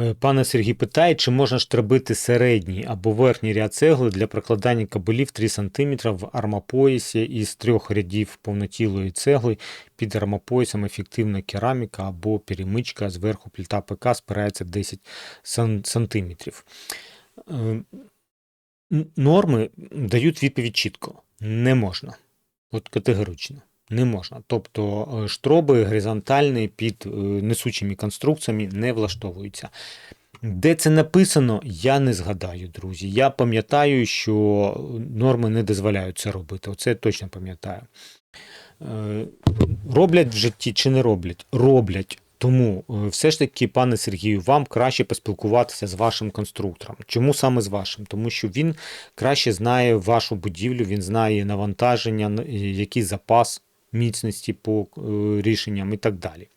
Е, Пане Сергій питає, чи можна штрабити середній або верхній ряд цегли для прокладання кабелів 3 см в армопоясі із трьох рядів повнотілої цегли під армопоясом ефективна кераміка або перемичка, зверху плита ПК спирається 10 сан- сантиметрів. Е, Норми дають відповідь чітко. Не можна. От категорично. Не можна. Тобто е, штроби горизонтальні під е, несучими конструкціями не влаштовуються. Де це написано, я не згадаю, друзі. Я пам'ятаю, що норми не дозволяють це робити. Оце я точно пам'ятаю. Е, Роблять в житті чи не роблять? Роблять. Тому все ж таки, пане Сергію, вам краще поспілкуватися з вашим конструктором. Чому саме з вашим? Тому що він краще знає вашу будівлю, він знає навантаження, який запас міцності по е, рішенням і так далі.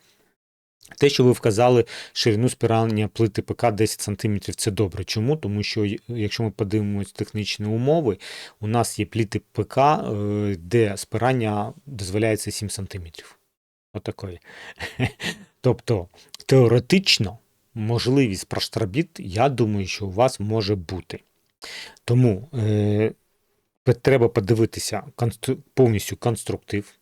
Те, що ви вказали ширину спирання плити ПК 10 см, це добре. Чому? Тому що якщо ми подивимось технічні умови, у нас є пліти ПК, е, де спирання дозволяється 7 см. Отакої. Тобто, теоретично, можливість проштробіт, я думаю, що у вас може бути. Тому е, треба подивитися констру- повністю конструктив,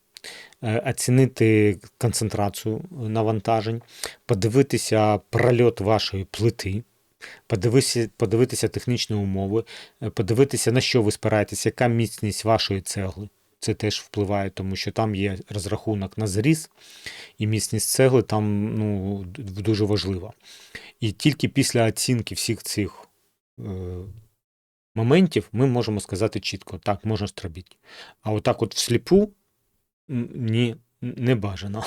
оцінити концентрацію навантажень, подивитися прольот вашої плити, подивитися, подивитися технічні умови, е, подивитися, на що ви спираєтесь, яка міцність вашої цегли. Це теж впливає, тому що там є розрахунок на зріз, і міцність цегли там ну, дуже важлива. І тільки після оцінки всіх цих е, моментів ми можемо сказати чітко, так, можна стробити. А отак от всліпу ні, не бажано.